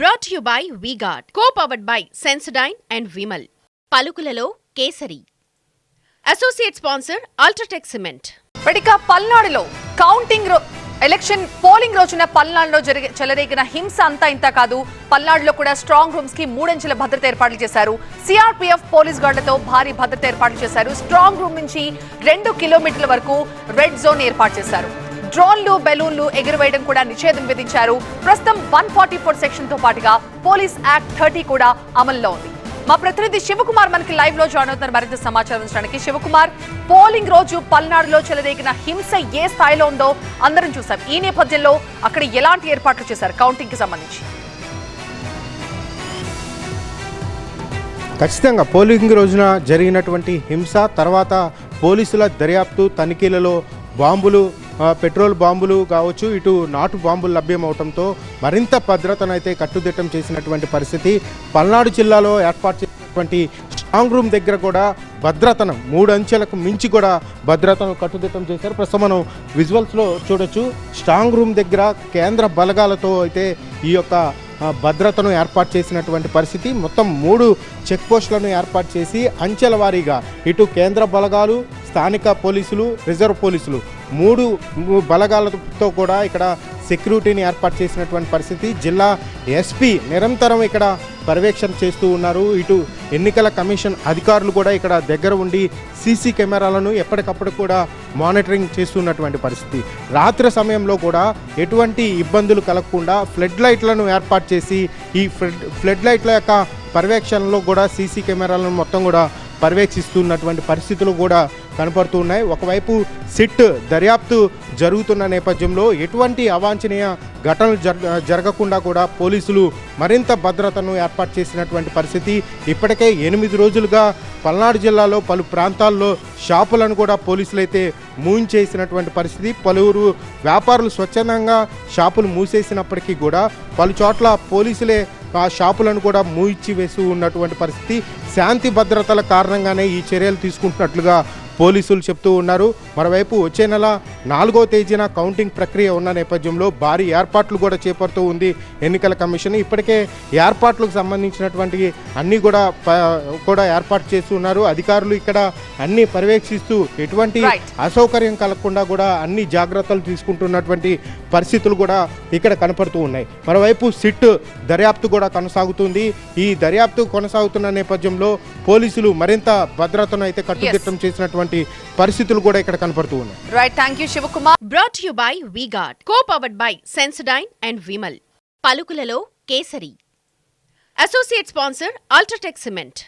Brought you by V Guard co powered by Sensodyne and Vimal పలుకులలో Kesari. Associate sponsor UltraTech cement ఇక పల్నాడులో counting రో election polling రోజున పల్నాడులో జరిగే చెలరేగిన హింస అంతా ఇంత కాదు. పల్నాడులో కూడా స్ట్రాంగ్ రూమ్స్కి మూడంచెల భద్రత ఏర్పాట్లు చేశారు. సిఆర్పీఎఫ్ పోలీస్ గార్డులతో భారీ భద్రత ఏర్పాట్లు చేశారు. స్ట్రాంగ్ రూమ్ నుంచి రెండు కిలోమీటర్ల వరకు రెడ్ జోన్ ఏర్పాటు చేశారు. డ్రోన్లు బెలూన్లు ఎగురవేయడం కూడా నిషేధం విధించారు. ప్రస్తుతం వన్ ఫార్టీ ఫోర్ సెక్షన్తో పాటుగా పోలీస్ యాక్ట్ థర్టీ కూడా అమల్లో ఉంది. మా ప్రతినిధి శివకుమార్ మనకి లైవ్లో జాయిన్ అవుతున్నారు. మరింత సమాచారం ఉంచడానికి శివకుమార్ పోలింగ్ రోజు పల్నాడులో చెలరేగిన హింస ఏ స్థాయిలో ఉందో అందరం చూసాం. ఈ నేపథ్యంలో అక్కడ ఎలాంటి ఏర్పాట్లు చేశారు? కౌంటింగ్కి సంబంధించి. ఖచ్చితంగా పోలింగ్ రోజున జరిగినటువంటి హింస తర్వాత పోలీసుల దర్యాప్తు తనిఖీలలో బాంబులు పెట్రోల్ బాంబులు కావచ్చు ఇటు నాటు బాంబులు లభ్యమవడంతో మరింత భద్రతను అయితే కట్టుదిట్టం చేసినటువంటి పరిస్థితి. పల్నాడు జిల్లాలో ఏర్పాటు చేసినటువంటి స్ట్రాంగ్ రూమ్ దగ్గర కూడా భద్రతను మూడు అంచెలకు మించి కూడా భద్రతను కట్టుదిట్టం చేశారు. ప్రస్తుతం మనం విజువల్స్లో చూడొచ్చు స్ట్రాంగ్ రూమ్ దగ్గర కేంద్ర బలగాలతో అయితే ఈ యొక్క భద్రతను ఏర్పాటు చేసినటువంటి పరిస్థితి. మొత్తం మూడు చెక్ పోస్టులను ఏర్పాటు చేసి అంచెల వారీగా ఇటు కేంద్ర బలగాలు స్థానిక పోలీసులు రిజర్వ్ పోలీసులు మూడు బలగాలతో కూడా ఇక్కడ సెక్యూరిటీని ఏర్పాటు చేసినటువంటి పరిస్థితి. జిల్లా ఎస్పీ నిరంతరం ఇక్కడ పర్యవేక్షణ చేస్తూ ఉన్నారు. ఇటు ఎన్నికల కమిషన్ అధికారులు కూడా ఇక్కడ దగ్గర ఉండి సీసీ కెమెరాలను ఎప్పటికప్పుడు కూడా మానిటరింగ్ చేస్తున్నటువంటి పరిస్థితి. రాత్రి సమయంలో కూడా ఎటువంటి ఇబ్బందులు కలగకుండా ఫ్లడ్ లైట్లను ఏర్పాటు చేసి ఈ ఫ్లడ్ ఫ్లడ్ లైట్ల యొక్క పర్యవేక్షణలో కూడా సీసీ కెమెరాలను మొత్తం కూడా పర్యవేక్షిస్తున్నటువంటి పరిస్థితులు కూడా కనపడుతూ ఉన్నాయి ఒకవైపు సిట్ దర్యాప్తు జరుగుతున్న నేపథ్యంలో ఎటువంటి అవాంఛనీయ ఘటనలు జరగకుండా కూడా పోలీసులు మరింత భద్రతను ఏర్పాటు చేసినటువంటి పరిస్థితి. ఇప్పటికే ఎనిమిది రోజులుగా పల్నాడు జిల్లాలో పలు ప్రాంతాల్లో షాపులను కూడా పోలీసులు అయితే మూయించేసినటువంటి పరిస్థితి. పలువురు వ్యాపారులు స్వచ్ఛందంగా షాపులు మూసేసినప్పటికీ కూడా పలు చోట్ల పోలీసులే ఆ షాపులను కూడా మూయిచ్చి వేస్తూ ఉన్నటువంటి పరిస్థితి. శాంతి భద్రతల కారణంగానే ఈ చర్యలు తీసుకుంటున్నట్లుగా పోలీసులు చెప్తూ ఉన్నారు. మరోవైపు వచ్చే నెల నాలుగో తేదీన కౌంటింగ్ ప్రక్రియ ఉన్న నేపథ్యంలో భారీ ఏర్పాట్లు కూడా చేపడుతూ ఉంది ఎన్నికల కమిషన్. ఇప్పటికే ఏర్పాట్లకు సంబంధించినటువంటి అన్నీ కూడా కూడా ఏర్పాటు చేస్తూ ఉన్నారు. అధికారులు ఇక్కడ అన్ని పర్యవేక్షిస్తూ ఎటువంటి. అసౌకర్యం కలగకుండా కూడా అన్ని జాగ్రత్తలు తీసుకుంటున్నటువంటి పరిస్థితులు కూడా ఇక్కడ కనపడుతూ ఉన్నాయి. మరోవైపు సిట్ దర్యాప్తు కూడా కొనసాగుతుంది. ఈ దర్యాప్తు కొనసాగుతున్న నేపథ్యంలో పోలీసులు మరింత భద్రతను అయితే కట్టుదిట్టం చేసినటువంటి పరిస్థితులు కూడా ఇక్కడ కనపడుతూ ఉన్నాయి. Right thank you Shivakumar brought you by V-Guard co powered by Sensodyne and Vimal పలుకులలో Kesari. Associate sponsor UltraTech cement